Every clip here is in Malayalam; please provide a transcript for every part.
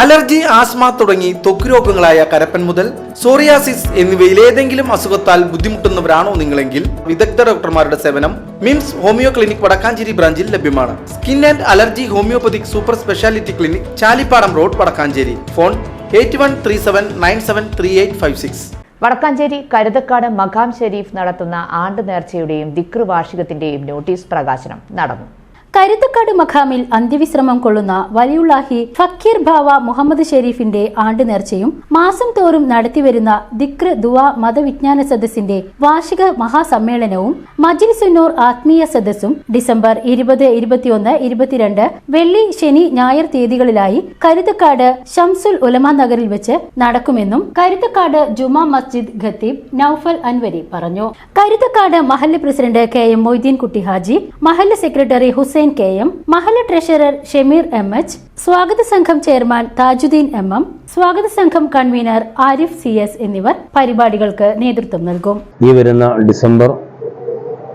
അലർജി ആസ്മ തുടങ്ങി ത്വക്ക് രോഗങ്ങളായ കരപ്പൻ മുതൽ സോറിയാസിസ് എന്നിവയിൽ ഏതെങ്കിലും അസുഖത്താൽ ബുദ്ധിമുട്ടുന്നവരാണോ നിങ്ങളെങ്കിൽ വിദഗ്ധ ഡോക്ടർമാരുടെ സേവനം മിംസ് ഹോമിയോ ക്ലിനിക് വടക്കാഞ്ചേരി ബ്രാഞ്ചിൽ ലഭ്യമാണ്. Skin and allergy homeopathic super speciality clinic Chalippadam road Vadakkanchery. Phone eight one three seven nine seven three eight five six. Vadakkanchery Karuthakkad മഖാം ഷെരീഫ് നടത്തുന്ന ആണ്ട് നേർച്ചയുടെയും ദിക്ർ വാർഷികത്തിന്റെയും നോട്ടീസ് പ്രകാശനം നടന്നു. കരുത്തക്കാട് മഖാമിൽ അന്ത്യവിശ്രമം കൊള്ളുന്ന വലിയുള്ളാഹി ഫക്കീർ ഭാവ മുഹമ്മദ് ഷെരീഫിന്റെ ആണ്ട് നേർച്ചയും മാസം തോറും നടത്തിവരുന്ന ദിക്ർ ദുവ മതവിജ്ഞാന സദസ്സിന്റെ വാർഷിക മഹാസമ്മേളനവും മജിൽസുന്നൂർ ആത്മീയ സദസ്സും ഡിസംബർ ഇരുപത് ഇരുപത്തിയൊന്ന് ഇരുപത്തിരണ്ട് വെള്ളി ശനി ഞായർ തീയതികളിലായി കരുത്തക്കാട് ഷംസുൽ ഉലമ നഗറിൽ വെച്ച് നടക്കുമെന്നും കരുത്തക്കാട് ജുമാ മസ്ജിദ് ഖത്തീബ് നൌഫൽ അൻവരി പറഞ്ഞു. കരുത്തക്കാട് മഹല്ല് president K M Moideen Kutty Haji മഹല്ല് സെക്രട്ടറി ഹുസൈൻ കെ എം മഹല ട്രഷറർ ഷമീർ എം എച്ച് സ്വാഗത സംഘം ചെയർമാൻ താജുദ്ദീൻ എം എം സ്വാഗത സംഘം കൺവീനർ ആരിഫ് സി എസ് എന്നിവർ പരിപാടികൾക്ക് നേതൃത്വം നൽകും. ഈ വരുന്ന ഡിസംബർ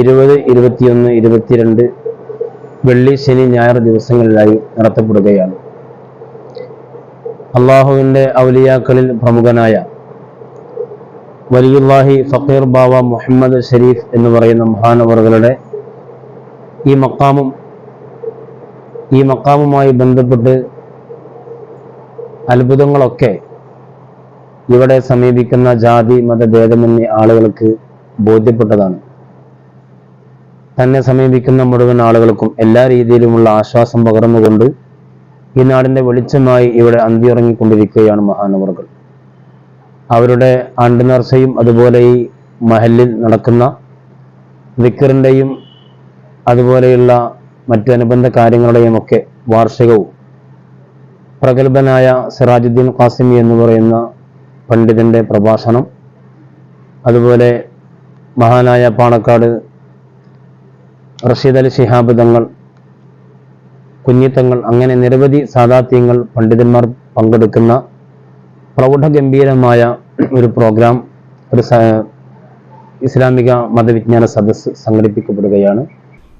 ഇരുപത് ഇരുപത്തിയൊന്ന് ഇരുപത്തിരണ്ട് വെള്ളി ശനി ഞായർ ദിവസങ്ങളിലായി നടത്തപ്പെടുകയാണ്. അള്ളാഹുവിന്റെ ഔലിയാക്കളിൽ പ്രമുഖനായ വലിയുല്ലാഹി ഫക്കീർ ബാവ മുഹമ്മദ് ഷരീഫ് എന്ന് പറയുന്ന മഹാനവറുകളുടെ ഈ മക്കാമും ഈ മക്കാമുമായി ബന്ധപ്പെട്ട് അത്ഭുതങ്ങളൊക്കെ ഇവിടെ സമീപിക്കുന്ന ജാതി മതഭേദമന്യ ആളുകൾക്ക് ബോധ്യപ്പെട്ടതാണ്. തന്നെ സമീപിക്കുന്ന മുഴുവൻ ആളുകൾക്കും എല്ലാ രീതിയിലുമുള്ള ആശ്വാസം പകർന്നുകൊണ്ട് ഈ നാടിന്റെ വെളിച്ചമായി ഇവിടെ അന്തിയുറങ്ങിക്കൊണ്ടിരിക്കുകയാണ് മഹാനവറുകൾ. അവരുടെ ആണ്ട് നേർച്ചയും അതുപോലെ ഈ മഹലിൽ നടക്കുന്ന വിക്കറിന്റെയും അതുപോലെയുള്ള മറ്റു അനുബന്ധ കാര്യങ്ങളുടെയും ഒക്കെ വാർഷികവും. പ്രഗത്ഭനായ സിറാജുദ്ദീൻ ഖാസിമി എന്ന് പറയുന്ന പണ്ഡിതന്റെ പ്രഭാഷണം. അതുപോലെ മഹാനായ പാണക്കാട് റഷീദ് അലി ശിഹാബ് തങ്ങൾ കുഞ്ഞിത്തങ്ങൾ അങ്ങനെ നിരവധി സാദാത്യങ്ങൾ പണ്ഡിതന്മാർ പങ്കെടുക്കുന്ന പ്രൗഢഗംഭീരമായ ഒരു പ്രോഗ്രാം ഒരു ഇസ്ലാമിക മതവിജ്ഞാന സദസ്സ് സംഘടിപ്പിക്കപ്പെടുകയാണ്.